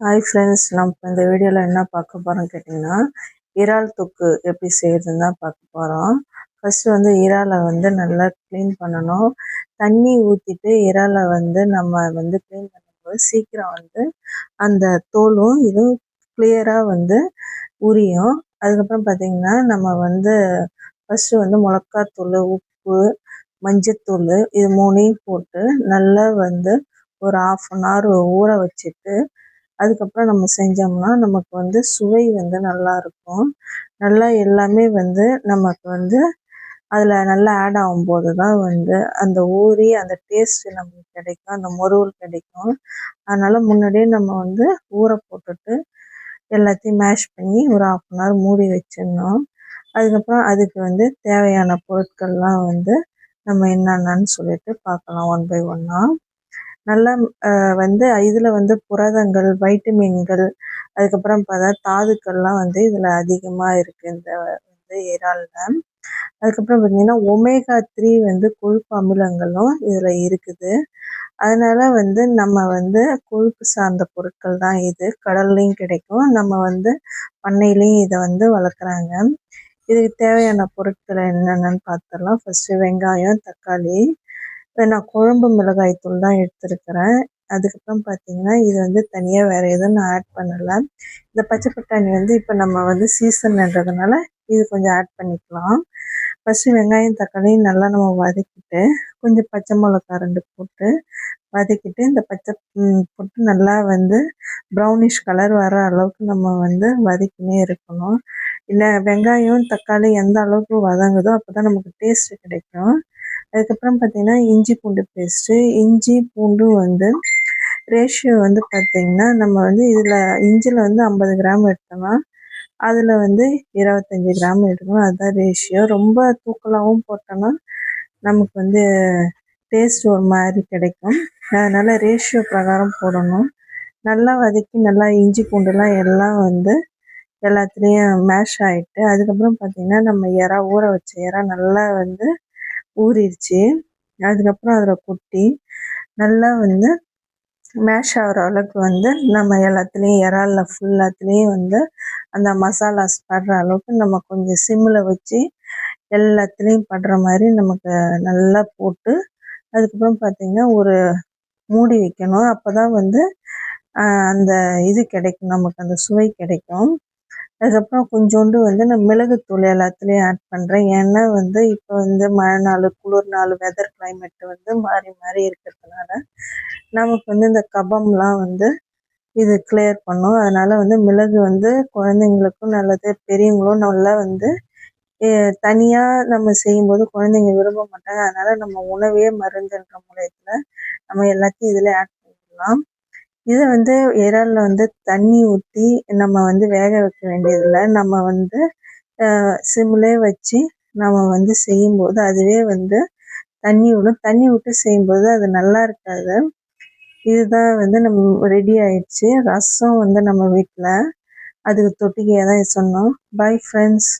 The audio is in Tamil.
ஹாய் ஃப்ரெண்ட்ஸ் நம்ம இந்த வீடியோவில் என்ன பார்க்க போகிறோம் கேட்டிங்கன்னா இறால் தொக்கு எப்படி செய்கிறதுன்னு தான் பார்க்க போகிறோம் ஃபஸ்ட்டு வந்து இறாலை வந்து நல்லா க்ளீன் பண்ணணும். தண்ணி ஊற்றிட்டு இறாலை வந்து நம்ம வந்து க்ளீன் பண்ணும்போது சீக்கிரம் வந்து அந்த தோலும் இதுவும் கிளியராக வந்து உரியும். அதுக்கப்புறம் பார்த்திங்கன்னா நம்ம வந்து ஃபஸ்ட்டு வந்து மிளகாத்தூள் உப்பு மஞ்சத்தூள் இது மூணையும் போட்டு நல்லா வந்து ஒரு ஆஃப் அன் ஹவர் ஊற வச்சுட்டு அதுக்கப்புறம் நம்ம செஞ்சோம்னா நமக்கு வந்து சுவை வந்து நல்லாயிருக்கும் நல்லா எல்லாமே வந்து நமக்கு வந்து அதில் நல்லா ஆட் ஆகும்போது தான் வந்து அந்த ஊறி அந்த டேஸ்ட் நமக்கு கிடைக்கும் அந்த முருவல் கிடைக்கும். அதனால் முன்னாடியே நம்ம வந்து ஊற போட்டுட்டு எல்லாத்தையும் மேஷ் பண்ணி ஒரு ஆஃப் அன் ஹவர் மூடி வச்சிடணும். அதுக்கப்புறம் அதுக்கு வந்து தேவையான பொருட்கள்லாம் வந்து நம்ம என்னென்னு சொல்லிட்டு பார்க்கலாம் ஒன் பை ஒன்னாக நல்லா வந்து இதில் வந்து புரதங்கள் வைட்டமின்கள் அதுக்கப்புறம் பார்த்தா தாதுக்கள்லாம் வந்து இதில் அதிகமாக இருக்குது இந்த வந்து இறாலில் அதுக்கப்புறம் பார்த்திங்கன்னா ஒமேகா த்ரீ வந்து கொழுப்பு அமிலங்களும் இதில் இருக்குது. அதனால் வந்து நம்ம வந்து கொழுப்பு சார்ந்த பொருட்கள் தான் இது. கடல்லையும் கிடைக்கும். நம்ம வந்து பண்ணையிலையும் இதை வந்து வளர்க்குறாங்க. இதுக்கு தேவையான பொருட்கள் என்னென்னு பார்த்துடலாம் ஃபஸ்ட்டு வெங்காயம் தக்காளி நான் குழம்பு மிளகாய் தூள் தான் எடுத்துருக்கிறேன். அதுக்கப்புறம் பார்த்தீங்கன்னா இது வந்து தனியாக வேறு எதுவும் நான் ஆட் பண்ணலை. இந்த பச்சை பட்டாணி வந்து இப்போ நம்ம வந்து சீசன்ன்றதுனால இது கொஞ்சம் ஆட் பண்ணிக்கலாம். ஃபஸ்ட்டு வெங்காயம் தக்காளி நல்லா நம்ம வதக்கிட்டு கொஞ்சம் பச்சை மிளகா ரெண்டு போட்டு வதக்கிட்டு இந்த பச்சை போட்டு நல்லா வந்து ப்ரௌனிஷ் கலர் வர அளவுக்கு நம்ம வந்து வதக்கினே இருக்கணும். இல்லை வெங்காயம் தக்காளி எந்த அளவுக்கு வதங்குதோ அப்போ தான் நமக்கு டேஸ்ட்டு கிடைக்கும். அதுக்கப்புறம் பார்த்திங்கன்னா இஞ்சி பூண்டு பேஸ்ட்டு இஞ்சி பூண்டு வந்து ரேஷியோ வந்து பார்த்திங்கன்னா நம்ம வந்து இதில் இஞ்சியில் வந்து ஐம்பது கிராம் எடுத்தோம்னா அதில் வந்து இருபத்தஞ்சி கிராம் எடுக்கணும் அதுதான் ரேஷியோ ரொம்ப தூக்கலாகவும் போட்டோன்னா நமக்கு வந்து டேஸ்ட் ஒரு மாதிரி கிடைக்கும். அதனால் ரேஷியோ பிரகாரம் போடணும். நல்லா வதக்கி நல்லா இஞ்சி பூண்டுலாம் எல்லாம் வந்து எல்லாத்துலேயும் மேஷ் ஆகிட்டு அதுக்கப்புறம் பார்த்திங்கன்னா நம்ம இறா ஊற வச்ச இறா நல்லா வந்து ஊறிடுச்சு அதுக்கப்புறம் அதில் கொட்டி நல்லா வந்து மேஷ் ஆகிற அளவுக்கு வந்து நம்ம எல்லாத்துலேயும் இறாலில் ஃபுல்லாத்துலேயும் வந்து அந்த மசாலாஸ் படுற அளவுக்கு நம்ம கொஞ்சம் சிம்மில் வச்சு எல்லாத்துலேயும் படுற மாதிரி நமக்கு நல்லா போட்டு அதுக்கப்புறம் பார்த்திங்கன்னா ஒரு மூடி வைக்கணும். அப்போ தான் வந்து அந்த இது கிடைக்கும். நமக்கு அந்த சுவை கிடைக்கும். அதுக்கப்புறம் கொஞ்சோண்டு வந்து நான் மிளகுத்தூள் எல்லாத்துலேயும் ஆட் பண்ணுறேன் ஏன்னா வந்து இப்போ வந்து மழை நாள் குளிர் நாள் வெதர் கிளைமேட் வந்து மாறி மாறி இருக்கிறதுனால நமக்கு வந்து இந்த கபம்லாம் வந்து இது கிளியர் பண்ணும். அதனால் வந்து மிளகு வந்து குழந்தைங்களுக்கும் நல்லது பெரியவங்களும் நல்லா வந்து தனியாக நம்ம செய்யும்போது குழந்தைங்க விரும்ப மாட்டாங்க. அதனால் நம்ம உணவே மருந்துன்ற மூலயத்தில் நம்ம எல்லாத்தையும் இதில் ஆட் பண்ணிக்கலாம். இதை வந்து இறாலில் வந்து தண்ணி ஊற்றி நம்ம வந்து வேக வைக்க வேண்டியதில்லை. நம்ம வந்து சிம்லே வச்சு நம்ம வந்து செய்யும்போது அதுவே வந்து தண்ணி விடும் தண்ணி விட்டு செய்யும்போது அது நல்லா இருக்காது. இதுதான் வந்து நம்ம ரெடி ஆயிடுச்சு. ரசம் வந்து நம்ம வீட்டில் அதுக்கு தொட்டிக்கையாக தான் சொன்னோம். Bye friends